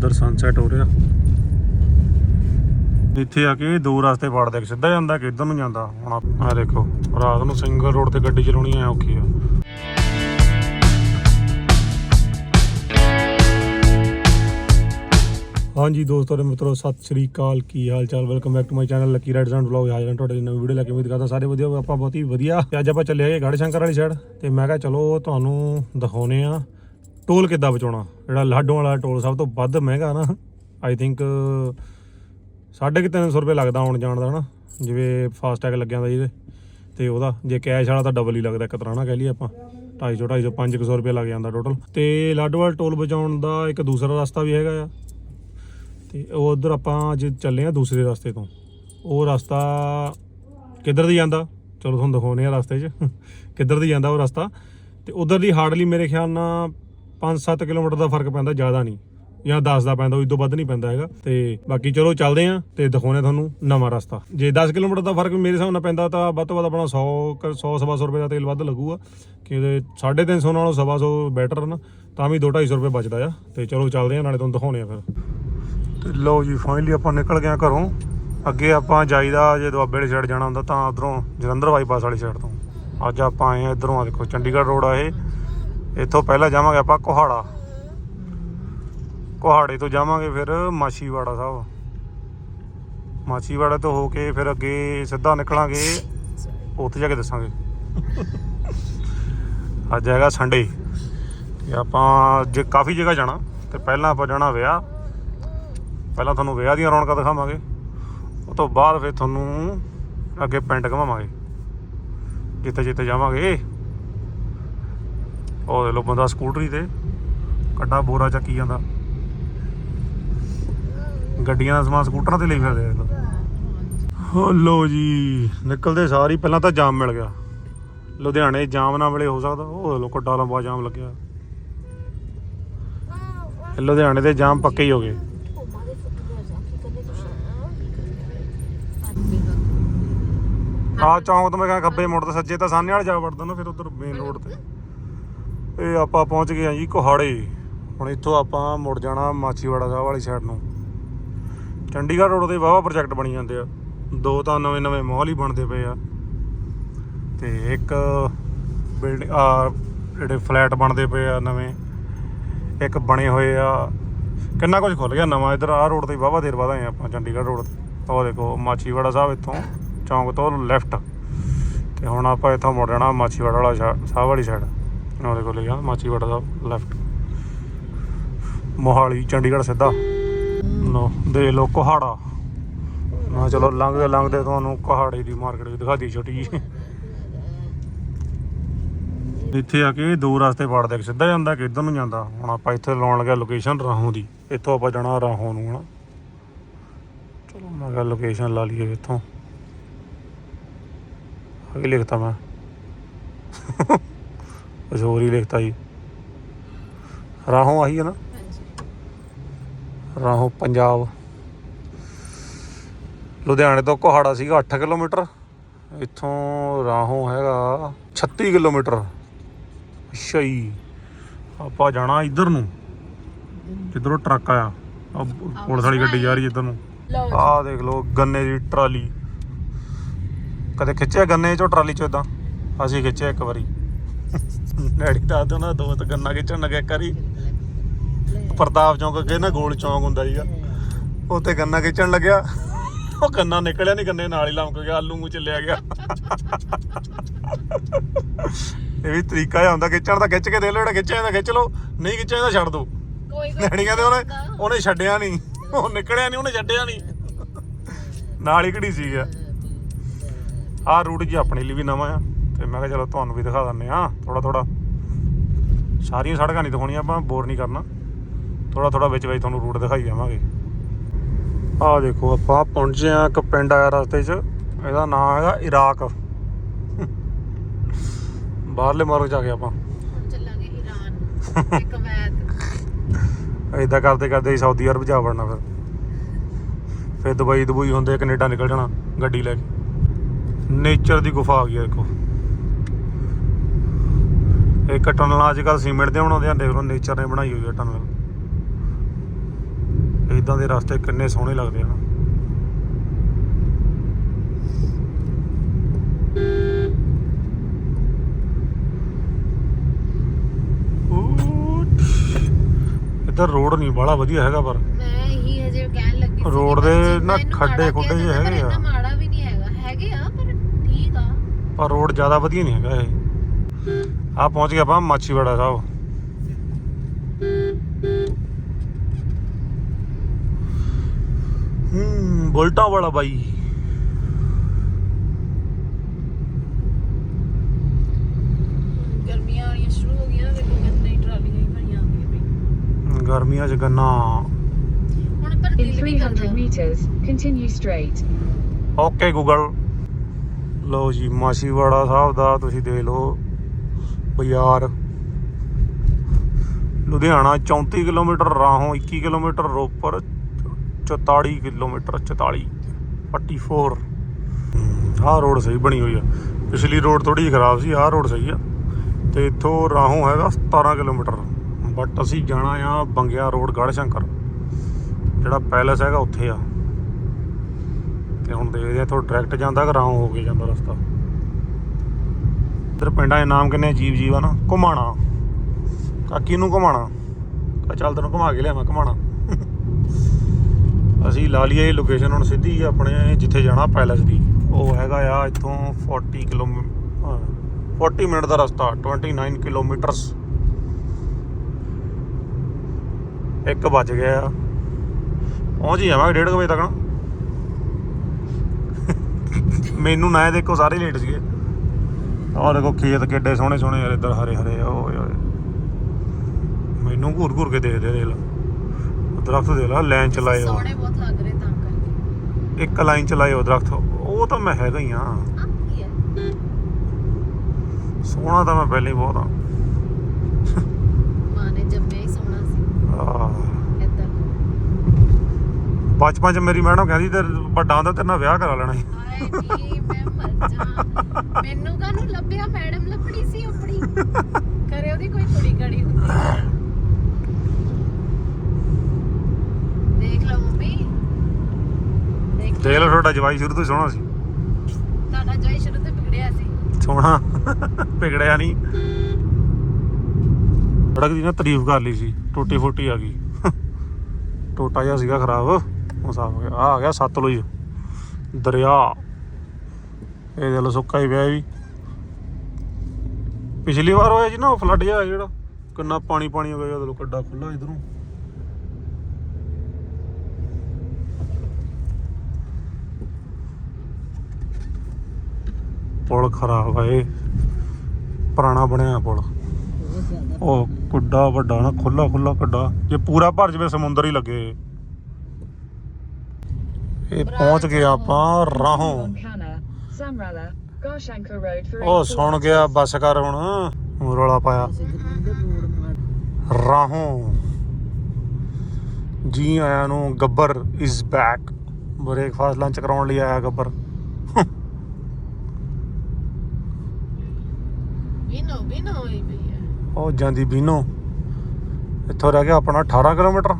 ਉਧਰ ਸਨਸੈਟ ਹੋ ਰਿਹਾ। ਇੱਥੇ ਆ ਕੇ ਦੋ ਰਸਤੇ ਵੜਦੇ ਇੱਕ ਸਿੱਧਾ ਜਾਂਦਾ ਕਿ ਇੱਧਰ ਨੂੰ ਜਾਂਦਾ। ਹੁਣ ਆ ਦੇਖੋ, ਰਾਤ ਨੂੰ ਸਿੰਗਲ ਰੋਡ ਤੇ ਗੱਡੀ ਚਲਾਉਣੀ ਐ ਔਖੀ ਆ। ਹਾਂਜੀ ਦੋਸਤੋ, ਤੇ ਮਿੱਤਰੋ, ਸਤਿ ਸ਼੍ਰੀ ਅਕਾਲ। ਕੀ ਹਾਲ ਚਾਲ welcome back to my channel lucky riders and vlog ਹਾਜ਼ਰ ਹਾਂ ਤੁਹਾਡੇ ਲਈ ਨਵੀਂ ਵੀਡੀਓ ਲੈ ਕੇ ਉਮੀਦ ਕਰਦਾ ਸਾਰੇ ਵਧੀਆ ਆਪਾਂ ਬਹੁਤ ਹੀ ਵਧੀਆ। ਤੇ ਅੱਜ ਆਪਾਂ ਚੱਲੇ ਆਏ ਗੜ ਸ਼ੰਕਰ ਵਾਲੀ ਸਾਈਡ ਤੇ ਮੈਂ ਕਿਹਾ, ਚਲੋ, ਤੁਹਾਨੂੰ ਦਿਖਾਉਨੇ ਆ ਟੋਲ ਕਿੱਦਾਂ ਬਚਾਉਣਾ ਜਿਹੜਾ ਲਾਡੋਂ ਵਾਲਾ ਟੋਲ ਸਭ ਤੋਂ ਵੱਧ ਮਹਿੰਗਾ ਨਾ ਆਈ ਥਿੰਕ 350 ਰੁਪਏ ਲੱਗਦਾ ਆਉਣ ਜਾਣ ਦਾ ਨਾ, ਜਿਵੇਂ ਫਾਸਟ ਟੈਗ ਲੱਗਿਆ ਹੁੰਦਾ ਜਿਹਦੇ ਤੇ ਉਹਦਾ, ਜੇ ਕੈਸ਼ ਵਾਲਾ ਤਾਂ ਡਬਲ ਹੀ ਲੱਗਦਾ, ਇੱਕ ਤਰ੍ਹਾਂ ਨਾਲ ਕਹਿ ਲਈਏ ਆਪਾਂ। 250 250 500 ਰੁਪਏ ਲੱਗ ਜਾਂਦਾ ਟੋਟਲ ਤੇ ਲਾਡੋਵਾਲ ਟੋਲ ਬਚਾਉਣ ਦਾ ਇੱਕ ਦੂਸਰਾ ਰਸਤਾ ਵੀ ਹੈਗਾ ਆ। ਤੇ ਉਹ ਉਧਰ ਆਪਾਂ ਜੇ ਚੱਲੇ ਆ ਦੂਸਰੇ ਰਸਤੇ ਤੋਂ। ਉਹ ਰਸਤਾ ਕਿੱਧਰ ਦੀ ਜਾਂਦਾ? ਚਲੋ ਤੁਹਾਨੂੰ ਦਿਖਾਉਨੇ ਆ ਰਸਤੇ 'ਚ। ਕਿੱਧਰ ਦੀ ਜਾਂਦਾ ਉਹ ਰਸਤਾ? ਤੇ ਉਧਰ ਦੀ ਹਾਰਡਲੀ ਮੇਰੇ ਖਿਆਲ ਨਾਲ 5-7 ਕਿਲੋਮੀਟਰ ਦਾ ਫ਼ਰਕ ਪੈਂਦਾ, ਜ਼ਿਆਦਾ ਨਹੀਂ। ਜਾਂ 10 ਦਾ ਪੈਂਦਾ ਉਸ ਤੋਂ ਵੱਧ ਨਹੀਂ ਪੈਂਦਾ ਹੈਗਾ। ਤੇ ਬਾਕੀ ਚਲੋ ਚੱਲਦੇ ਆ ਤੇ ਦਿਖਾਉਨੇ ਤੁਹਾਨੂੰ ਨਵਾਂ ਰਸਤਾ। ਜੇ 10 ਕਿਲੋਮੀਟਰ ਦਾ ਫ਼ਰਕ ਮੇਰੇ ਹਿਸਾਬ ਨਾਲ ਪੈਂਦਾ ਤਾਂ ਵੱਧ ਤੋਂ ਵੱਧ ਆਪਣਾ 100 100 ਸਵਾ ਸੌ ਰੁਪਏ ਦਾ ਤੇਲ ਵੱਧ ਲੱਗੂਗਾ। ਕਿ ਉਹਦੇ 350 ਨਾਲੋਂ ਸਵਾ ਸੌ ਬੈਟਰ ਨਾ, ਤਾਂ ਵੀ 2-250 ਰੁਪਏ ਬਚਦਾ ਆ। ਤੇ ਚਲੋ ਚੱਲਦੇ ਆ, ਨਾਲੇ ਤੁਹਾਨੂੰ ਦਿਖਾਉਨੇ ਆ ਫਿਰ। ਤੇ ਲਓ ਜੀ ਫਾਈਨਲੀ ਆਪਾਂ ਨਿਕਲ ਗਏ ਆ ਘਰੋਂ। ਅੱਗੇ ਆਪਾਂ ਜਾਈਦਾ, ਜੇ ਦੁਆਬੇ ਵਾਲੀ ਸਾਈਡ ਜਾਣਾ ਹੁੰਦਾ ਤਾਂ ਉਧਰੋਂ ਜਲੰਧਰ ਬਾਈਪਾਸ ਵਾਲੀ ਸਾਈਡ ਤੋਂ। ਅੱਜ ਆਪਾਂ ਆਏ ਆ ਇਧਰੋਂ ਆ ਦੇਖੋ, ਚੰਡੀਗੜ੍ਹ ਰੋਡ ਆ ਇਹ। ਇੱਥੋਂ ਪਹਿਲਾਂ ਜਾਵਾਂਗੇ ਆਪਾਂ ਕੋਹਾੜਾ। ਕੋਹਾੜੇ ਤੋਂ ਜਾਵਾਂਗੇ ਫਿਰ ਮਾਛੀਵਾੜਾ ਸਾਹਿਬ। ਮਾਛੀਵਾੜਾ ਤੋਂ ਹੋ ਕੇ ਫਿਰ ਅੱਗੇ ਸਿੱਧਾ ਨਿਕਲਾਂਗੇ, ਉੱਥੇ ਜਾ ਕੇ ਦੱਸਾਂਗੇ। ਅੱਜ ਹੈਗਾ ਸੰਡੇ ਤੇ ਆਪਾਂ ਜੇ ਕਾਫੀ ਜਗ੍ਹਾ ਜਾਣਾ ਤੇ ਪਹਿਲਾਂ ਆਪਾਂ ਜਾਣਾ ਵਿਆਹ। ਪਹਿਲਾਂ ਤੁਹਾਨੂੰ ਵਿਆਹ ਦੀਆਂ ਰੌਣਕਾਂ ਦਿਖਾਵਾਂਗੇ। ਉਸ ਤੋਂ ਬਾਅਦ ਫਿਰ ਤੁਹਾਨੂੰ ਅੱਗੇ ਪਿੰਡ ਘਮਾਵਾਂਗੇ। ਜਿੱਥੇ ਜਿੱਥੇ ਜਾਵਾਂਗੇ। ਉਹ ਦੇ ਲੋ ਬੰਦਾ ਸਕੂਟਰੀ ਤੇ ਕੱਡਾ ਬੋਰਾ ਚੱਕੀ ਜਾਂਦਾ। ਗੱਡੀਆਂ ਦਾ ਸਮਾਨ ਸਕੂਟਰਾਂ ਤੇ ਲਈ ਫਿਰਦੇ ਆ ਹੋ ਲੋ ਜੀ, ਨਿਕਲਦੇ ਸਾਰ ਪਹਿਲਾਂ ਤਾਂ ਜਾਮ ਮਿਲ ਗਿਆ। ਲੁਧਿਆਣੇ ਜਾਮ ਨਾ ਵੇਲੇ ਹੋ ਸਕਦਾ, ਉਹ ਲੋ ਕੱਡਾ ਲੰਬਾ ਜਾਮ ਲੱਗਿਆ। ਲੁਧਿਆਣੇ ਦੇ ਜਾਮ ਪੱਕੇ ਹੀ ਹੋ ਗਏ। ਆ ਚੌਂਕ ਤੋਂ ਮੈਂ ਕਿਹਾ ਖੱਬੇ ਮੁੜ ਤੇ ਸੱਜੇ ਤਾਂ ਸਾਹਨੇ ਵਾਲ ਜਾ ਵੜਦਾ ਨਾ, ਫਿਰ ਉਧਰ ਮੇਨ ਰੋਡ ਤੇ। ਇਹ ਆਪਾਂ ਪਹੁੰਚ ਗਏ ਆ ਜੀ ਕੋਹਾੜੇ। ਹੁਣ ਇੱਥੋਂ ਆਪਾਂ ਮੁੜ ਜਾਣਾ ਮਾਚੀਵਾੜਾ ਸਾਹਿਬ ਵਾਲੀ ਸਾਈਡ ਨੂੰ। ਚੰਡੀਗੜ੍ਹ ਰੋਡ ਤੇ ਵਾਹਵਾ ਪ੍ਰੋਜੈਕਟ ਬਣੀ ਜਾਂਦੇ ਆ। ਦੋ ਤਾਂ ਨਵੇਂ ਨਵੇਂ ਮਾਹੌਲ ਹੀ ਬਣਦੇ ਪਏ ਆ। ਤੇ ਇੱਕ ਬਿਲਡਿੰਗ ਆ ਜਿਹੜੇ ਫਲੈਟ ਬਣਦੇ ਪਏ ਆ ਨਵੇਂ, ਇੱਕ ਬਣੇ ਹੋਏ ਆ। ਕਿੰਨਾ ਕੁਝ ਖੁੱਲ ਗਿਆ ਨਵਾਂ। ਇਧਰ ਆਹ ਰੋਡ ਤੇ ਵਾਹਵਾ ਦੇਰ ਬਾਅਦ ਆਏ ਆਪਾਂ, ਚੰਡੀਗੜ੍ਹ ਰੋਡ ਤੇ ਉਹ ਦੇਖੋ ਮਾਚੀਵਾੜਾ ਸਾਹਿਬ ਇੱਥੋਂ, ਚੌਂਕ ਤੋਂ ਲੈਫਟ ਤੇ ਹੁਣ ਆਪਾਂ ਇੱਥੋਂ ਮੁੜ ਜਾਣਾ ਮਾਚੀਵਾੜਾ ਵਾਲਾ ਸ਼ਾ- ਸਾਹਿਬ ਵਾਲੀ ਸਾਈਡ ਉਹਦੇ ਦੇਖੋ ਲਿਖਿਆ ਮਾਚੀਵਾੜਾ ਸਾਹਿਬ ਲੈਫਟ ਮੋਹਾਲੀ, ਚੰਡੀਗੜ੍ਹ ਸਿੱਧਾ। ਨੋ ਦੇ ਲੋ ਕੋਹਾੜਾ। ਮੈਂ ਚਲੋ ਲੰਘਦੇ ਲੰਘਦੇ ਤੁਹਾਨੂੰ ਕੋਹਾੜੇ ਦੀ ਮਾਰਕੀਟ ਵੀ ਦਿਖਾ ਦੀ ਛੋਟੀ ਜੀ ਇੱਥੇ ਆ ਕੇ ਦੋ ਰਸਤੇ ਵੜਦੇ ਇੱਕ ਸਿੱਧਾ ਜਾਂਦਾ ਕਿ ਇੱਧਰ ਨੂੰ ਜਾਂਦਾ। ਹੁਣ ਆਪਾਂ ਇੱਥੇ ਲਾਉਣ ਲੱਗਾ ਲੋਕੇਸ਼ਨ ਰਾਹੋਂ ਦੀ। ਇੱਥੋਂ ਆਪਾਂ ਜਾਣਾ ਰਾਹੋਂ ਨੂੰ, ਹਨਾ। ਚਲੋ ਮੈਂ ਕਿਹਾ ਲੋਕੇਸ਼ਨ ਲਾ ਲਈਏ ਇੱਥੋਂ। ਅੱਗੇ ਲਿਖਤਾ ਮੈਂ? ਕੁਛ ਹੋਰ ਹੀ ਲਿਖਤਾ ਜੀ। ਰਾਹੋਂ ਆਹੀ ਹੈ ਨਾ? ਰਾਹੋਂ ਪੰਜਾਬ। ਲੁਧਿਆਣੇ ਤੋਂ ਕੋਹਾੜਾ ਸੀਗਾ 8 ਕਿਲੋਮੀਟਰ। ਇੱਥੋਂ ਰਾਹੋਂ ਹੈਗਾ 36 ਕਿਲੋਮੀਟਰ। ਅੱਛਾ ਜੀ। ਆਪਾਂ ਜਾਣਾ ਇੱਧਰ ਨੂੰ। ਜਿੱਧਰੋਂ ਟਰੱਕ ਆਇਆ। ਆਹ ਪੁਲਿਸ ਵਾਲੀ ਗੱਡੀ ਜਾ ਰਹੀ ਇੱਧਰ ਨੂੰ। ਆਹ ਦੇਖ ਲਓ ਗੰਨੇ ਦੀ ਟਰਾਲੀ। ਕਦੇ ਖਿੱਚਿਆ ਗੰਨੇ ਚੋਂ ਟਰਾਲੀ ਚੋਂ ਇਦਾਂ ਅਸੀਂ ਖਿੱਚਿਆ ਇੱਕ ਵਾਰੀ। ਡੈਡੀ ਦਾ ਤਾਂ ਨਾ ਦੋਸਤ ਗੰਨਾ ਖਿੱਚਣ ਲੱਗਾ ਇੱਕ ਵਾਰੀ। ਪ੍ਰਤਾਪ ਚੌਂਕ ਅੱਗੇ ਨਾ ਗੋਲ ਚੌਂਕ ਹੁੰਦਾ ਸੀਗਾ। ਉੱਥੇ ਗੰਨਾ ਖਿੱਚਣ ਲੱਗਿਆ। ਉਹ ਗੰਨਾ ਨਿਕਲਿਆ ਨਹੀਂ ਗੰਨੇ ਨਾਲ ਹੀ ਲੰਮਕ ਗਿਆ ਆਲੂ ਮੂੰਹ ਚੱਲਿਆ ਗਿਆ। ਇਹ ਵੀ ਤਰੀਕਾ ਜਿਹਾ ਹੁੰਦਾ ਖਿੱਚਣ ਦਾ ਖਿੱਚ ਕੇ ਦੇ ਜਿਹੜਾ ਖਿੱਚਿਆ ਜਾਂਦਾ ਖਿੱਚ ਲਓ ਨਹੀਂ ਖਿੱਚਿਆ ਜਾਂਦਾ ਛੱਡ ਕੋਈ ਡੈਡੀ ਕਹਿੰਦੇ ਉਹਨੇ ਉਹਨੇ ਛੱਡਿਆ ਨਹੀਂ ਉਹ ਨਿਕਲਿਆ ਨਹੀਂ ਉਹਨੇ ਛੱਡਿਆ ਨਹੀਂ ਨਾਲ ਹੀ ਘੜੀ ਸੀ ਗਿਆ ਆਹ ਰੂਟ ਜੀ ਆਪਣੇ ਲਈ ਵੀ ਨਵਾਂ ਆ। ਤੇ ਮੈਂ ਕਿਹਾ ਚਲੋ ਤੁਹਾਨੂੰ ਵੀ ਦਿਖਾ ਦਿੰਨੇ ਆ ਥੋੜਾ ਥੋੜਾ ਸਾਰੀਆਂ ਸੜਕਾਂ ਨਹੀਂ ਦਿਖਾਉਣੀਆਂ ਆਪਾਂ ਬੋਰ ਨਹੀਂ ਕਰਨਾ। ਥੋੜਾ ਥੋੜਾ ਵਿੱਚ ਵਿੱਚ ਤੁਹਾਨੂੰ ਰੂਟ ਦਿਖਾਈ ਜਾਵਾਂਗੇ। ਆਹ ਦੇਖੋ ਆਪਾਂ ਪਹੁੰਚੇ ਆ ਇੱਕ ਪਿੰਡ ਆਇਆ ਰਸਤੇ 'ਚ। ਇਹਦਾ ਨਾਮ ਹੈਗਾ ਇਰਾਕ। ਬਾਹਰਲੇ ਮੁਲਕ ਜਾ ਕੇ ਆਪਾਂ। ਚੱਲਾਂਗੇ ਈਰਾਨ ਤੇ ਕਵੈਤ ਇਦਾਂ ਕਰਦੇ ਕਰਦੇ ਸਾਊਦੀ ਅਰਬ ਜਾ ਵੜਨਾ ਫਿਰ। ਫਿਰ ਦੁਬਈ ਦੁਬਈ ਹੁੰਦੇ ਕੈਨੇਡਾ ਨਿਕਲ ਜਾਣਾ ਗੱਡੀ ਲੈ ਕੇ। ਨੇਚਰ ਦੀ ਗੁਫਾ ਆ ਗਈ ਆ ਇੱਕ ਟਨਲ ਅੱਜ ਕੱਲ ਸੀਮੈਂਟ ਦੇ ਬਣਾਉਂਦੇ ਆ ਦੇਖ ਨੇਚਰ ਨੇ ਬਣਾਈ ਹੋਈ ਹੈ ਟਨਲ। ਇਦਾਂ ਦੇ ਰਸਤੇ ਕਿੰਨੇ ਸੋਹਣੇ ਲੱਗਦੇ ਆ ਇੱਧਰ ਰੋਡ ਨਹੀਂ ਬਾਹਲਾ ਵਧੀਆ ਹੈਗਾ ਪਰ। ਮੈਂ ਇਹੀ ਹਜੇ ਕਹਿਣ ਲੱਗੀ ਸੀ ਰੋਡ ਦੇ ਨਾ ਖੱਡੇ ਖੁੱਡੇ ਜਿਹੇ ਹੈਗੇ ਆ। ਮਾੜਾ ਵੀ ਨਹੀਂ ਹੈਗਾ। ਹੈਗੇ ਆ ਪਰ ਠੀਕ ਆ। ਪਰ ਰੋਡ ਜ਼ਿਆਦਾ ਵਧੀਆ ਨਹੀਂ ਹੈਗਾ ਇਹ। ਆ ਪਹੁੰਚ ਗਿਆ ਆਪਾਂ ਮਾਛੀਵਾੜਾ ਸਾਹਿਬ। ਹੂੰ ਬੁਲਟਾਂ ਵਾਲਾ ਬਾਈ। ਗਰਮੀਆਂ ਆਉਣੀਆਂ ਸ਼ੁਰੂ ਹੋ ਗਈਆਂ ਤੇ ਗੰਨੇ ਟਰਾਲੀਆਂ ਹੀ ਭਰੀਆਂ ਆਉਂਦੀਆਂ ਪਈਆਂ ਗਰਮੀਆਂ 'ਚ ਗੰਨਾ। ਹੁਣ ਪਰ In ਦਿਲ ਵੀ 300 ਕਰਦਾ। meters, continue straight. Okay Google ਲਓ ਜੀ ਮਾਛੀਵਾੜਾ ਸਾਹਿਬ ਦਾ ਤੁਸੀਂ ਦੇਖ ਲਓ। ਬਾਜ਼ਾਰ। Ludhiana 34 kilometre, Rahon 21 kilometre Ropar 44 kilometre 44 44 ਆਹ ਰੋਡ ਸਹੀ ਬਣੀ ਹੋਈ ਆ। ਪਿਛਲੀ ਰੋਡ ਥੋੜੀ ਜਿਹੀ ਖਰਾਬ ਸੀ, ਆਹ ਰੋਡ ਸਹੀ ਆ। ਤੇ ਇੱਥੋਂ ਰਾਹੋਂ ਹੈਗਾ 17 ਕਿਲੋਮੀਟਰ। ਬਟ ਅਸੀਂ ਜਾਣਾ ਆ ਬੰਗਿਆ ਰੋਡ, ਗੜ੍ਹ ਸ਼ੰਕਰ। ਜਿਹੜਾ ਪੈਲਸ ਹੈਗਾ ਉੱਥੇ ਆ। ਤੇ ਹੁਣ ਦੇਖਦੇ ਆ, ਇੱਥੋਂ ਡਾਇਰੈਕਟ ਜਾਂਦਾ ਕਿ ਰਾਹੋਂ ਹੋ ਕੇ ਜਾਂਦਾ ਰਸਤਾ। ਇੱਧਰ ਪਿੰਡਾਂ ਦੇ ਨਾਮ ਕਿੰਨੇ ਅਜੀਬ ਜੀਵ ਆ ਨਾ, ਘੁਮਾਣਾ। ਕਾਕੀ ਨੂੰ ਘੁਮਾਣਾ। ਕਾ ਚੱਲ ਤੈਨੂੰ ਘੁਮਾ ਕੇ ਲਿਆਵਾਂ, ਘੁਮਾਣਾ। ਅਸੀਂ ਲਾ ਲਈਏ ਇਹ ਲੋਕੇਸ਼ਨ ਹੁਣ ਸਿੱਧੀ ਆਪਣੇ ਜਿੱਥੇ ਜਾਣਾ ਪੈਲਸ ਦੀ। ਉਹ ਹੈਗਾ ਆ ਇੱਥੋਂ 40 ਕਿਲੋਮੀਟਰ 40 ਮਿੰਟ ਦਾ ਰਸਤਾ 29 ਕਿਲੋਮੀਟਰਸ ਇੱਕ ਵੱਜ ਗਿਆ ਆ। ਪਹੁੰਚ ਹੀ ਜਾਵਾਂਗੇ ਡੇਢ ਕੁ ਵਜੇ ਤੱਕ ਨਾ। ਮੈਨੂੰ ਨਾ ਦੇਖੋ, ਸਾਰੇ ਲੇਟ ਸੀਗੇ। ਆਹ ਦੇਖੋ ਖੇਤ ਕਿੱਡੇ ਸੋਹਣੇ ਸੋਹਣੇ ਯਾਰ ਇੱਧਰ ਹਰੇ ਹਰੇ ਓਏ ਓਏ ਮੈਨੂੰ ਘੂਰ ਘੂਰ ਕੇ ਦੇਖਦੇ ਦੇਖ ਲਾ। ਉਹ ਦਰਖਤ ਦੇਖ ਲਾ ਲਾਈਨ ਚ ਲਾਏ ਹੋਏ। ਸੋਹਣੇ ਬਹੁਤ ਲੱਗ ਰਹੇ ਤਾਂ ਕਰਕੇ। ਇੱਕ ਲਾਈਨ ਚ ਲਾਏ ਉਹ ਦਰਖਤ ਉਹ ਤਾਂ ਮੈਂ ਹੈਗਾ ਹੀ ਆ। ਹੈ? ਸੋਹਣਾ ਤਾਂ ਮੈਂ ਪਹਿਲਾਂ ਹੀ ਬਹੁਤ ਆ। ਮਾਂ ਨੇ ਜੰਮਿਆ ਹੀ ਸੋਹਣਾ ਸੀ। ਆਹ, ਏਦਾਂ। ਬਚਪਨ ਚ ਮੇਰੀ ਮੈਡਮ ਕਹਿੰਦੀ ਤੇ ਵੱਡਾ ਹੁੰਦਾ ਤੇਰੇ ਨਾਲ ਵਿਆਹ ਕਰਾ ਲੈਣਾ ਸੀ। ਮੈਂ ਮਰ ਜਾ ਮੈਨੂੰ ਕਾਹਨੂੰ ਲੱਭਿਆ? ਮੈਡਮ ਲੱਭਣੀ ਸੀ ਆਪਣੀ। ਕਰੇ ਉਹਦੀ ਕੋਈ ਕੁੜੀ ਕੜੀ ਹੁੰਦੀ ਦੇਖ ਲਓ ਮੰਮੀ। ਦੇਖ ਦੇਖ ਲਓ ਤੁਹਾਡਾ ਜਵਾਈ ਸ਼ੁਰੂ ਤੋਂ ਹੀ ਸੋਹਣਾ ਸੀ। ਤੁਹਾਡਾ ਜੋਈ ਸ਼ੁਰੂ ਤੋਂ ਵਿਗੜਿਆ ਸੀ। ਸੋਹਣਾ। ਵਿਗੜਿਆ ਨਹੀਂ। ਸੜਕ ਦੀ ਨਾ ਤਾਰੀਫ ਕਰ ਲਈ ਸੀ। ਟੁੱਟੀ ਫੁੱਟੀ ਆ ਗਈ। ਟੋਟਾ ਜਿਹਾ ਸੀਗਾ ਖਰਾਬ। ਉਹ ਸਾਫ਼ ਹੋ ਗਿਆ। ਆ ਆ ਗਿਆ ਸਤਲੁਜ। ਦਰਿਆ। ਇਹ ਦਿਲ ਸੁੱਕਾ ਹੀ ਪਿਆ ਇਹ ਵੀ ਪਿਛਲੀ ਵਾਰ ਹੋਇਆ ਜੀ ਨਾ ਫਲੱਡ ਜਿਹਾ ਜਿਹੜਾ, ਕਿੰਨਾ ਪਾਣੀ ਪਾਣੀ ਹੋ ਗਿਆ ਜਦੋਂ ਕੱਡਾ ਖੁੱਲਾ ਇਧਰੋਂ। ਪੁਲ ਖਰਾਬ ਆ ਇਹ। ਪੁਰਾਣਾ ਬਣਿਆ ਪੁਲ। ਉਹ ਕੁੱਡਾ ਵੱਡਾ ਨਾ ਖੁੱਲਾ ਖੁੱਲਾ ਕੱਡਾ। ਜੇ ਪੂਰਾ ਭਰ ਜਵੇ, ਸਮੁੰਦਰ ਹੀ ਲੱਗੇ। ਇਹ ਪਹੁੰਚ ਗਏ ਆਪਾਂ ਰਾਹੋਂ। Samrala, Garshankar Road for ਉਹ ਸੁਣ ਗਿਆ ਬੱਸ ਕਰ ਹੁਣ। ਹੁਣ ਰੌਲਾ ਪਾਇਆ। ਰਾਹੋਂ। ਜੀ ਆਇਆਂ ਨੂੰ Gabbar is back breakfast lunch ਕਰਾਉਣ ਲਈ ਆਇਆ ਗੱਬਰ। ਹੋਈ ਪਈ ਹੈ। ਉਹ ਜਾਂਦੀ ਬੀਨੋ। ਇੱਥੋਂ ਰਹਿ ਗਿਆ ਆਪਣਾ 18 ਕਿਲੋਮੀਟਰ।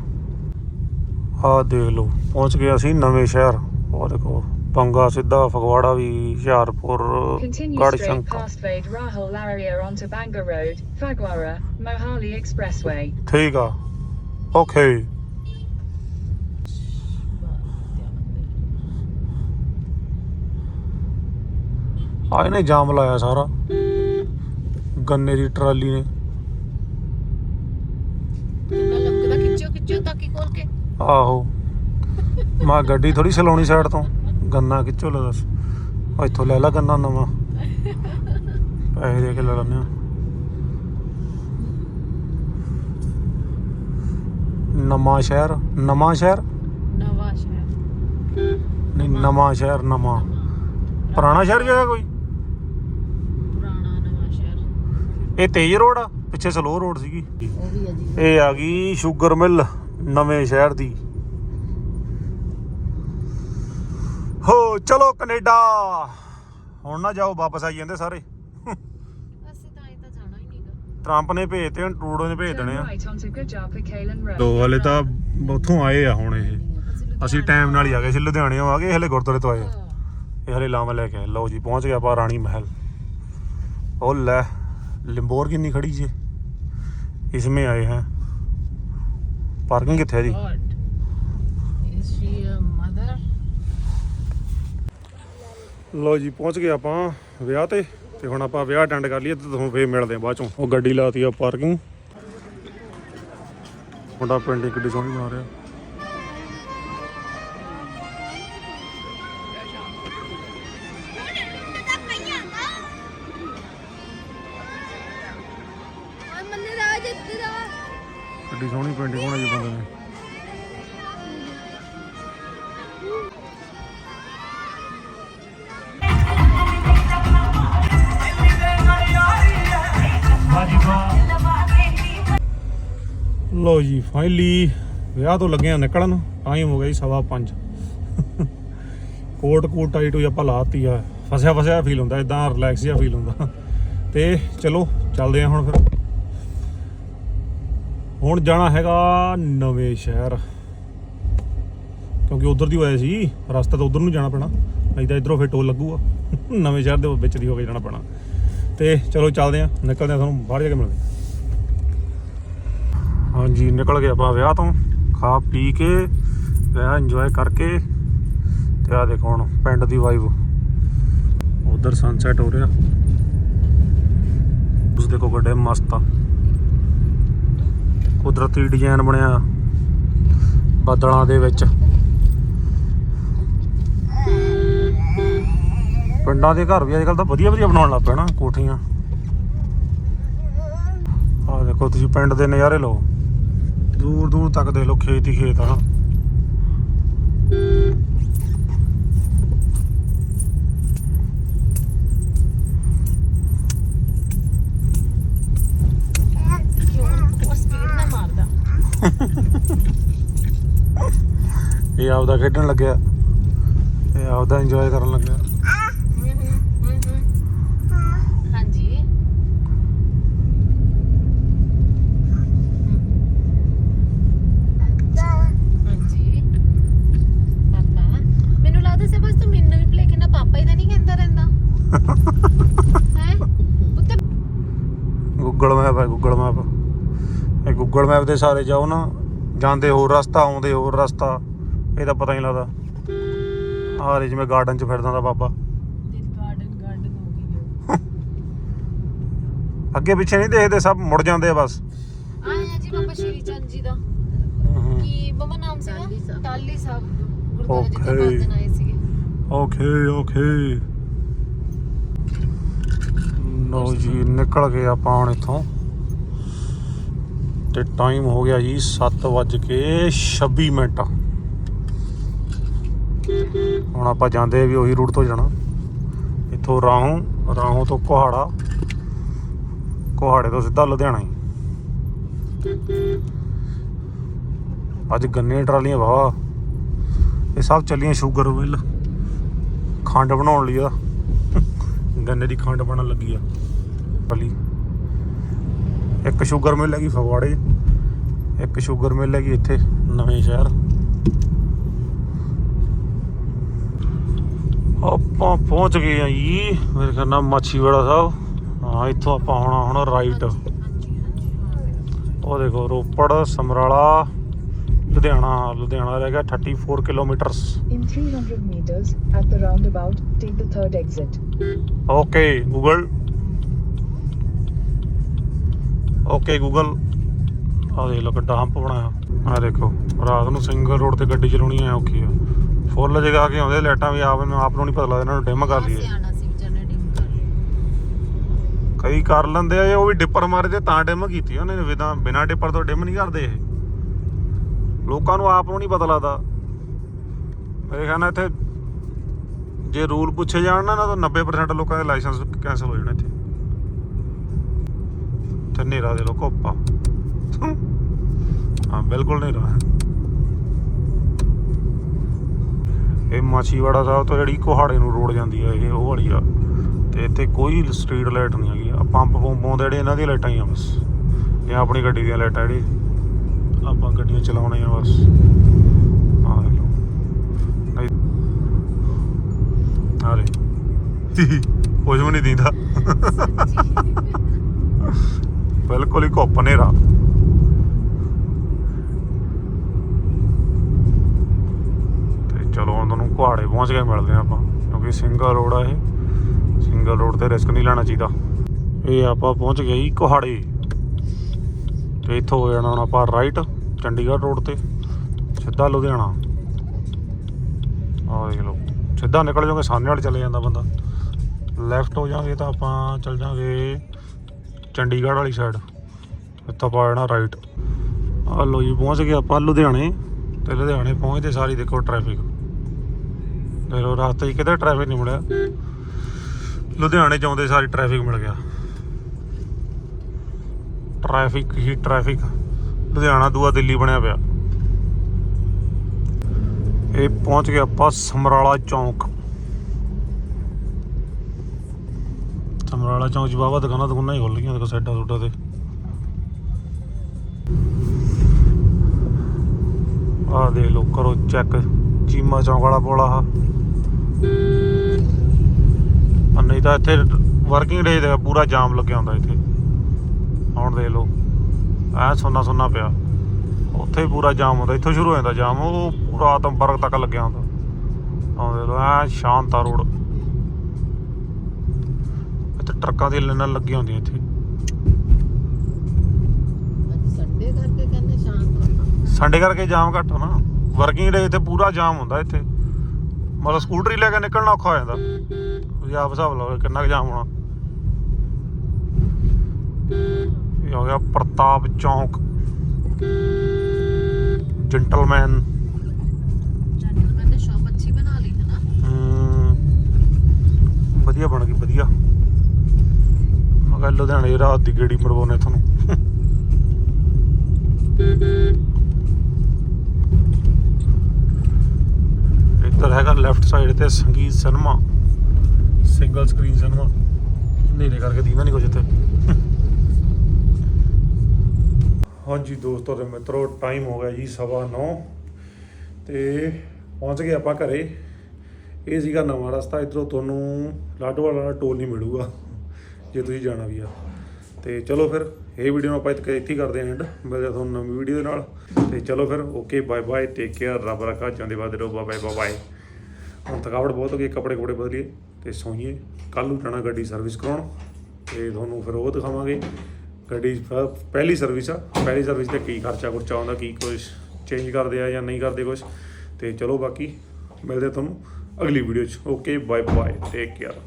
ਆਹ ਦੇਖ ਲਓ ਪਹੁੰਚ ਗਏ ਅਸੀਂ ਨਵੇਂ ਸ਼ਹਿਰ। ਉਹ ਦੇਖੋ। ਪੰਗਾ ਸਿੱਧਾ ਫਗਵਾੜਾ ਵੀ ਹੁਸ਼ਿਆਰਪੁਰ Continue ਗੜ Expressway. ਠੀਕ ਆ। ਓਕੇ ਆ ਇਹਨੇ ਜਾਮ ਲਾਇਆ ਸਾਰਾ। ਗੰਨੇ ਦੀ ਟਰਾਲੀ ਨੇ। ਕਿੰਨਾ ਲੱਗਦਾ ਖਿੱਚੋ ਖਿੱਚੋ ਤਾਂ ਕਿ ਖੋਲ ਕੇ। ਆਹੋ। ਮਾ ਗੱਡੀ ਥੋੜੀ ਚਲਾਉਣੀ ਸਾਈਡ ਤੋਂ। ਗੰਨਾ ਕਿੱਥੋਂ ਲੈ ਦੱਸ? ਆ ਇੱਥੋਂ ਲੈ ਲੈ ਗੰਨਾ ਨਵਾਂ। ਪੈਸੇ ਦੇ ਕੇ ਲੈ ਲੈਂਦੇ ਆ। ਨਵਾਂ ਸ਼ਹਿਰ? ਨਵਾਂ ਸ਼ਹਿਰ? ਨਵਾਂ ਸ਼ਹਿਰ। ਨਹੀਂ ਨਵਾਂ ਸ਼ਹਿਰ ਨਵਾਂ। ਪੁਰਾਣਾ ਸ਼ਹਿਰ ਜਿਹੜਾ ਕੋਈ? ਪੁਰਾਣਾ ਨਵਾਂ ਸ਼ਹਿਰ। ਇਹ ਤੇਜ਼ ਰੋਡ ਆ ਪਿੱਛੇ ਸਲੋ ਰੋਡ ਸੀਗੀ। ਉਹ ਇਹ ਆ ਗਈ ਸ਼ੂਗਰ ਮਿਲ ਨਵੇਂ ਸ਼ਹਿਰ ਦੀ। ਹੋ ਚਲੋ ਕੈਨੇਡਾ। ਹੁਣ ਨਾ ਜਾਓ ਵਾਪਸ ਆਈ ਜਾਂਦੇ ਸਾਰੇ। ਟਰੰਪ ਨੇ ਭੇਜਤੇ ਹੁਣ ਟਰੂਡੋ ਨੇ ਭੇਜ ਦੇਣੇ ਆ ਦੋ ਵਾਲੇ ਤਾਂ ਉੱਥੋਂ ਆਏ ਆ ਹੁਣ ਇਹ। ਅਸੀਂ ਟਾਈਮ ਨਾਲ ਹੀ ਆ ਗਏ ਸੀ ਲੁਧਿਆਣੇ ਆ ਗਏ ਹਲੇ ਗੁਰਦੁਆਰੇ ਤੋਂ ਆਏ ਇਹ ਹਲੇ ਲਾਵਾਂ ਲੈ ਕੇ ਲਓ ਜੀ ਪਹੁੰਚ ਗਿਆ ਆਪਾਂ ਰਾਣੀ ਮਹਿਲ। ਉਹ ਲੈ ਲਿੰਬੋਰ ਕਿੰਨੀ ਖੜੀ ਜੀ। ਇਸ ਆਏ ਹਾਂ। ਪਾਰਕਿੰਗ ਕਿੱਥੇ ਜੀ? ਲੋ ਜੀ, ਪਹੁੰਚ ਗਏ ਆਪਾਂ ਵਿਆਹ ਤੇ ਤੇ ਹੁਣ ਆਪਾਂ ਵਿਆਹ ਅਟੈਂਡ ਕਰ ਲਈਏ ਤੇ ਤੁਹਾਨੂੰ ਫੇਰ ਮਿਲਦੇ ਆ ਬਾਅਦ ਚੋਂ। ਉਹ ਗੱਡੀ ਲਾਤੀ ਆ ਪਾਰਕਿੰਗ ਮੁੰਡਾ ਪੇਂਟਿੰਗ ਕਿੱਡੀ ਸੋਹਣੀ ਬਣਾ ਰਿਹਾ। ਲੋ ਜੀ ਫਾਈਨਲੀ ਵਿਆਹ ਤੋਂ ਲੱਗੇ ਆ ਨਿਕਲਣ ਟਾਈਮ ਹੋ ਗਿਆ ਜੀ ਸਵਾ ਪੰਜ। ਕੋਟ ਕੋਟ ਟਾਈਟ ਹੋਈ ਆਪਾਂ ਲਾਤੀ ਆ, ਫਸਿਆ ਫਸਿਆ ਫੀਲ ਹੁੰਦਾ ਇਦਾਂ ਰਿਲੈਕਸ ਜਿਹਾ ਫੀਲ ਹੁੰਦਾ। ਤੇ ਚਲੋ, ਚੱਲਦੇ ਆ ਹੁਣ ਫਿਰ। ਹੁਣ ਜਾਣਾ ਹੈਗਾ ਨਵੇਂ ਸ਼ਹਿਰ। ਕਿਉਂਕਿ ਉਧਰ ਦੀ ਹੋਇਆ ਸੀ, ਰਸਤਾ ਤਾਂ ਉਧਰ ਨੂੰ ਜਾਣਾ ਪੈਣਾ। ਨਹੀਂ ਤਾਂ ਇਧਰੋਂ ਫਿਰ ਟੋਲ ਲੱਗੂਗਾ। ਨਵੇਂ ਸ਼ਹਿਰ ਦੇ ਵਿੱਚ ਦੀ ਹੋ ਕੇ ਜਾਣਾ ਪੈਣਾ। ਤੇ ਚਲੋ ਚੱਲਦੇ ਆ ਨਿਕਲਦੇ ਆ ਤੁਹਾਨੂੰ ਬਾਹਰ ਜਾ ਕੇ ਮਿਲਦੇ ਹਾਂਜੀ, ਨਿਕਲ ਗਏ ਆਪਾਂ ਵਿਆਹ ਤੋਂ। ਖਾ ਪੀ ਕੇ, ਵਿਆਹ ਇੰਜੋਏ ਕਰਕੇ ਤੇ ਆ ਦੇਖੋ ਹੁਣ ਪਿੰਡ ਦੀ ਵਾਈਬ ਉਧਰ ਸਨਸੈਟ ਹੋ ਰਿਹਾ। ਉਸ ਦੇਖੋ ਗੱਡੇ ਮਸਤ ਆ। ਕੁਦਰਤੀ ਡਿਜ਼ਾਈਨ ਬਣਿਆ ਬੱਦਲਾਂ ਦੇ ਵਿੱਚ। ਪਿੰਡਾਂ ਦੇ ਘਰ ਵੀ ਅੱਜ ਕੱਲ ਤਾਂ ਵਧੀਆ ਵਧੀਆ ਬਣਾਉਣ ਲੱਗ ਪਏ ਨਾ ਕੋਠੀਆਂ। ਆਹ ਦੇਖੋ ਤੁਸੀਂ ਪਿੰਡ ਦੇ ਨਜ਼ਾਰੇ ਲਓ। ਦੂਰ ਦੂਰ ਤੱਕ ਦੇ ਲੋ ਖੇਤ ਹੀ ਖੇਤ ਆ। ਇਹ ਆਪਦਾ ਖੇਡਣ ਲੱਗਿਆ। ਇਹ ਆਪਦਾ ਇੰਜੋਏ ਕਰਨ ਲੱਗਿਆ ਹਾਂਜੀ ਹਾਂਜੀ ਪਾਪਾ ਮੈਨੂੰ ਲੱਗਦਾ ਸੀ ਬਸ ਤੂੰ ਮੈਨੂੰ ਵੀ ਭੁਲੇਖੇ ਨਾਲ ਪਾਪਾ ਹੀ ਤਾਂ ਨਹੀਂ ਕਹਿੰਦਾ ਰਹਿੰਦਾ ਹੈ ਉੱਤੇ ਗੂਗਲ ਮੈਪ ਹੈ ਗੂਗਲ ਮੈਪ ਇਹ ਗੂਗਲ ਮੈਪ ਦੇ ਸਾਰੇ ਜਾਓ ਨਾ ਜਾਂਦੇ ਹੋਰ ਰਸਤਾ ਆਉਂਦੇ ਹੋਰ ਰਸਤਾ ਇਹ ਤਾਂ ਪਤਾ ਨਹੀਂ ਲੱਗਦਾ। ਆਹ ਰੇ ਜਿਵੇਂ ਗਾਰਡਨ 'ਚ ਫਿਰਦਾ ਦਾ ਬਾਬਾ। ਅੱਗੇ ਪਿੱਛੇ ਨਹੀਂ ਦੇਖਦੇ ਸਭ ਮੁੜ ਜਾਂਦੇ ਆ ਬਸ। ਆਇਆ ਜੀ ਬਾਬਾ ਸ਼੍ਰੀ ਚੰਦ ਜੀ ਦਾ। ਕੀ ਬਾਬਾ ਨਾਮ ਸੀਗਾ ਟਾਲੀ ਸਾਹਿਬ। ਗੁਰਦੁਆਰਾ ਜੀ Okay. ਦੇ ਬਾਦਨ ਆਏ ਸੀਗੇ। Okay okay. ਲਓ ਜੀ ਨਿਕਲ ਗਏ ਆਪਾਂ ਹੁਣ ਇੱਥੋਂ। ਤੇ ਟਾਈਮ ਹੋ ਗਿਆ ਜੀ 7:26 ਮਿੰਟ। ਹੁਣ ਆਪਾਂ ਜਾਂਦੇ ਵੀ ਉਹੀ ਰੂਟ ਤੋਂ ਜਾਣਾ। ਇੱਥੋਂ ਰਾਹੋਂ ਰਾਹੋਂ ਤੋਂ ਕੋਹਾੜਾ। ਕੋਹਾੜੇ ਤੋਂ ਸਿੱਧਾ ਲੁਧਿਆਣਾ ਹੀ ਅੱਜ ਗੰਨੇ ਟਰਾਲੀਆਂ ਵਾਹ। ਇਹ ਸਭ ਚੱਲੀਆਂ ਸ਼ੂਗਰ ਮਿਲ। ਖੰਡ ਬਣਾਉਣ ਲਈ ਆ। ਗੰਨੇ ਦੀ ਖੰਡ ਬਣਨ ਲੱਗੀ ਆ। ਪਲੀ ਇੱਕ ਸ਼ੂਗਰ ਮਿਲ ਹੈਗੀ ਫਗਵਾੜੇ ਇੱਕ ਸ਼ੂਗਰ ਮਿਲ ਹੈਗੀ ਇੱਥੇ ਨਵੇਂ ਸ਼ਹਿਰ। ਆਪਾਂ ਪਹੁੰਚ ਗਏ ਆ ਜੀ ਮੇਰੇ ਖਿਆਲ ਨਾਲ ਮਾਛੀਵਾੜਾ ਸਾਹਿਬ। ਹਾਂ ਇੱਥੋਂ ਆਪਾਂ ਹੁਣ ਹੁਣ ਰਾਈਟ ਉਹ ਦੇਖੋ ਰੋਪੜ ਸਮਰਾਲਾ ਲੁਧਿਆਣਾ ਲੁਧਿਆਣਾ ਰਹਿ ਗਿਆ 34 kilometres In 300 meters, at the roundabout, take the third exit. Okay Google okay Google ਆ ਦੇਖ ਲਓ ਕਿੱਡਾ ਹੰਪ ਬਣਾਇਆ। ਆ ਦੇਖੋ ਰਾਤ ਨੂੰ ਸਿੰਗਲ ਰੋਡ ਤੇ ਗੱਡੀ ਚਲਾਉਣੀ ਐ ਔਖੀ ਆ। ਫੁੱਲ ਜਗਾ ਕੇ ਆਉਂਦੇ ਲਾਈਟਾਂ ਵੀ ਆਪ ਨੂੰ ਆਪ ਨੂੰ ਨਹੀਂ ਪਤਾ ਲੱਗਦਾ ਇਹਨਾਂ ਨੂੰ ਡਿਮ ਕਰ ਲਈਏ। ਕਈ ਕਰ ਲੈਂਦੇ ਆ ਇਹ ਉਹ ਵੀ ਡਿੱਪਰ ਮਾਰੇ ਤੇ ਤਾਂ ਡਿਮ ਕੀਤੀ ਉਹਨੇ ਵਿਦਾਂ ਬਿਨਾ ਡਿੱਪਰ ਤੋਂ ਡਿਮ ਨਹੀਂ ਕਰਦੇ ਇਹ। ਲੋਕਾਂ ਨੂੰ ਆਪ ਨੂੰ ਨਹੀਂ ਪਤਾ ਲੱਗਦਾ। ਮੇਰੇ ਖਿਆਲ ਨਾਲ ਇੱਥੇ ਜੇ ਰੂਲ ਪੁੱਛੇ ਜਾਣ ਨਾ ਨਾ ਤਾਂ 90% ਲੋਕਾਂ ਦੇ ਲਾਇਸੈਂਸ ਕੈਨਸਲ ਹੋ ਜਾਣੇ ਇੱਥੇ। ਤੇ ਹਨੇਰਾ ਦੇ ਲੋ ਕੋਪਾ ਹਾਂ, ਬਿਲਕੁਲ ਹਨੇਰਾ ਇਹ ਮਾਛੀਵਾੜਾ ਸਾਹਿਬ ਤੋਂ ਜਿਹੜੀ ਕੋਹਾੜੇ ਨੂੰ ਰੋਡ ਜਾਂਦੀ ਆ, ਇਹ ਉਹ ਵਾਲੀ ਆ। ਤੇ ਇੱਥੇ ਕੋਈ ਸਟਰੀਟ ਲਾਈਟ ਨਹੀਂ ਹੈਗੀ। ਆ ਪੰਪ ਪੰਪੋਂ ਦੇ ਜਿਹੜੇ, ਇਹਨਾਂ ਦੀਆਂ ਲਾਈਟਾਂ ਹੀ ਆ ਬਸ। ਇਹ ਆਪਣੀ ਗੱਡੀ ਦੀਆਂ ਲਾਈਟਾਂ ਜਿਹੜੀ, ਆਪਾਂ ਗੱਡੀਆਂ ਚਲਾਉਣੀਆਂ ਬਸ। ਆ ਦੇਖ ਲਓ। ਨਹੀਂ। ਆਰੇ ਕੁਝ ਵੀ ਨਹੀਂ ਦਿੰਦਾ। ਬਿਲਕੁਲ ਹੀ ਘੁੱਪ ਹਨੇਰਾ। ਤੇ ਚਲੋ ਹੁਣ ਤੁਹਾਨੂੰ ਕੁਹਾੜੇ ਪਹੁੰਚ ਕੇ ਮਿਲਦੇ ਆ ਆਪਾਂ, ਕਿਉਂਕਿ ਸਿੰਗਲ ਰੋਡ ਆ ਇਹ। ਸਿੰਗਲ ਰੋਡ ਤੇ ਰਿਸਕ ਨਹੀਂ ਲੈਣਾ ਚਾਹੀਦਾ। ਇਹ ਆਪਾਂ ਪਹੁੰਚ ਗਏ ਜੀ ਕੁਹਾੜੇ। ਤੇ ਇੱਥੋਂ ਹੋ ਜਾਣਾ ਹੁਣ ਆਪਾਂ ਰਾਈਟ ਚੰਡੀਗੜ੍ਹ ਰੋਡ ਤੇ। ਸਿੱਧਾ ਲੁਧਿਆਣਾ। ਆ ਦੇਖ ਲਓ, ਸਿੱਧਾ ਨਿਕਲ ਜਾਓਗੇ ਸਾਹਮਣੇ ਵਾਲੇ ਚਲੇ ਜਾਂਦਾ ਬੰਦਾ। ਲੈਫਟ ਹੋ ਜਾਵਾਂਗੇ ਤਾਂ ਆਪਾਂ ਚੱਲ ਜਾਾਂਗੇ ਚੰਡੀਗੜ੍ਹ ਵਾਲੀ ਸਾਈਡ ਇੱਥੋਂ ਪਾ ਜਾਣਾ ਰਾਈਟ ਆ ਲੋ ਜੀ, ਪਹੁੰਚ ਗਏ ਆਪਾਂ ਲੁਧਿਆਣੇ। ਤੇ ਲੁਧਿਆਣੇ ਪਹੁੰਚਦੇ ਸਾਰੀ ਦੇਖੋ ਟ੍ਰੈਫਿਕ ਦੇਖੋ ਰਸਤੇ 'ਚ ਕਿਤੇ ਟ੍ਰੈਫਿਕ ਨਹੀਂ ਮਿਲਿਆ। ਲੁਧਿਆਣੇ ਜਾਉਂਦੇ ਸਾਰੀ ਟ੍ਰੈਫਿਕ ਮਿਲ ਗਿਆ। ਟ੍ਰੈਫਿਕ ਹੀ ਟ੍ਰੈਫਿਕ ਲੁਧਿਆਣਾ ਦੂਆ ਦਿੱਲੀ ਬਣਿਆ ਪਿਆ। ਇਹ ਪਹੁੰਚ ਗਏ ਆਪਾਂ ਸਮਰਾਲਾ ਚੌਂਕ। ਸਮਰਾਲਾ ਚੌਂਕ 'ਚ ਬਾਬਾ ਦੁਕਾਨਾਂ ਦੁਕਾਨਾਂ ਹੀ ਖੁੱਲ ਗਈਆਂ ਦੇਖੋ ਸਾਈਡਾਂ ਸੁੱਡਾਂ ਤੇ। ਆ ਦੇਖ ਲਓ ਕਰੋ ਚੈੱਕ ਚੀਮਾ ਚੌਂਕ ਵਾਲਾ ਪੋਲਾ ਆ ਨਹੀਂ ਤਾਂ ਇੱਥੇ ਵਰਕਿੰਗ ਡੇ ਦਾ ਪੂਰਾ ਜਾਮ ਲੱਗਿਆ ਹੁੰਦਾ ਇੱਥੇ। ਹੁਣ ਦੇਖ ਲੋ ਐ ਸੁੰਨਾ ਸੁੰਨਾ ਪਿਆ। ਉੱਥੇ ਹੀ ਪੂਰਾ ਜਾਮ ਹੁੰਦਾ, ਇੱਥੋਂ ਸ਼ੁਰੂ ਹੋ ਜਾਂਦਾ ਜਾਮ, ਉਹ ਪੂਰਾ ਆਤਮਬਰਗ ਤੱਕ ਲੱਗਿਆ ਹੁੰਦਾ। ਆਹ ਦੇਖ ਲਓ, ਐ ਸ਼ਾਂਤਾ ਰੋਡ। ਇੱਥੇ ਟਰੱਕਾਂ ਦੀਆਂ ਲਾਈਨਾਂ ਲੱਗੀਆਂ ਹੁੰਦੀਆਂ ਇੱਥੇ। ਸੰਡੇ ਕਰਕੇ ਕਹਿੰਦੇ ਸ਼ਾਂਤ ਹੋਣਾ ਸੰਡੇ ਕਰਕੇ ਜਾਮ ਘੱਟ ਨਾ। ਵਰਕਿੰਗ ਡੇ ਤੇ ਪੂਰਾ ਜਾਮ ਹੁੰਦਾ ਇੱਥੇ। ਮਤਲਬ ਸਕੂਟਰੀ ਲੈ ਕੇ ਨਿਕਲਣਾ ਔਖਾ ਹੋ ਜਾਂਦਾ। ਤੁਸੀਂ ਆਪ ਹਿਸਾਬ ਲਾਓ ਕਿੰਨਾ ਜਾਮ ਹੋਣਾ। ਇਹ ਹੋ ਗਿਆ ਪ੍ਰਤਾਪ ਚੌਂਕ। ਜੈਂਟਲਮੈਨ ਜੈਂਟਲਮੈਨ ਨੇ ਸ਼ਾਪ ਅੱਛੀ ਬਣਾ ਲਈ ਹੈ ਨਾ। ਹਮ, ਵਧੀਆ ਬਣ ਗਈ ਵਧੀਆ। ਮੈਂ ਕਿਹਾ ਲੁਧਿਆਣੇ ਰਾਤ ਦੀ ਗੇੜੀ ਮਰਵਾਉਣੇ ਤੁਹਾਨੂੰ। ਇੱਧਰ ਹੈਗਾ ਲੈਫਟ ਸਾਈਡ ਤੇ ਸੰਗੀਤ ਸਿਨੇਮਾ ਸਿੰਗਲ ਸਕਰੀਨ ਸਿਨੇਮਾ ਹਨੇਰੇ ਕਰਕੇ ਦੀਦਾ ਨਹੀਂ ਕੁਝ ਇੱਥੇ। ਹਾਂਜੀ ਦੋਸਤੋ ਤੇ ਮਿੱਤਰੋ ਟਾਈਮ ਹੋ ਗਿਆ ਜੀ ਸਵਾ ਨੌ। ਤੇ ਪਹੁੰਚ ਗਏ ਆਪਾਂ ਘਰੇ। ਇਹ ਸੀਗਾ ਨਵਾਂ ਰਸਤਾ, ਇਧਰੋਂ ਤੁਹਾਨੂੰ ਲਾਡੋਵਾਲ ਵਾਲਾ ਟੋਲ ਨਹੀਂ ਮਿਲੂਗਾ। ਜੇ ਤੁਸੀਂ ਜਾਣਾ ਵੀ ਆ। ਤੇ ਚਲੋ ਫਿਰ, ਇਹ ਵੀਡੀਓ ਨੂੰ ਆਪਾਂ ਇੱਥੇ ਇੱਥੇ ਹੀ ਕਰਦੇ ਹਾਂ ਐਂਡ ਮਿਲਦੇ ਹਾਂ ਤੁਹਾਨੂੰ ਨਵੀਂ ਵੀਡੀਓ ਦੇ ਨਾਲ। ਤੇ ਚਲੋ ਫਿਰ okay bye bye take care ਰੱਬ ਰੱਖਾ ਜਾਂਦੇ ਬਾਦ ਰਹੋ ਬਾਏ ਬਾਏ ਬਾਏ ਹੁਣ ਥਕਾਵਟ ਬਹੁਤ ਹੋ ਗਈ, ਕੱਪੜੇ ਕੁਪੜੇ ਬਦਲੀਏ ਤੇ ਸੌਈਏ। ਕੱਲ ਨੂੰ ਜਾਣਾ ਗੱਡੀ ਸਰਵਿਸ ਕਰਾਉਣ। ਤੇ ਤੁਹਾਨੂੰ ਫਿਰ ਉਹ ਦਿਖਾਵਾਂਗੇ ਗੱਡੀ ਪਹਿਲੀ ਸਰਵਿਸ ਆ। ਪਹਿਲੀ ਸਰਵਿਸ ਤੇ ਕੀ ਖਰਚਾ ਖੁਰਚਾ ਆਉਂਦਾ, ਕੀ ਕੁਝ ਚੇਂਜ ਕਰਦੇ ਆ ਜਾਂ ਨਹੀਂ ਕਰਦੇ ਕੁਝ ਤੇ ਚਲੋ ਬਾਕੀ, ਮਿਲਦੇ ਤੁਹਾਨੂੰ ਅਗਲੀ ਵੀਡੀਓ 'ਚ। Okay bye bye take care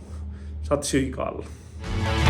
ਸਤਿ ਸ਼੍ਰੀ ਅਕਾਲ। Bye.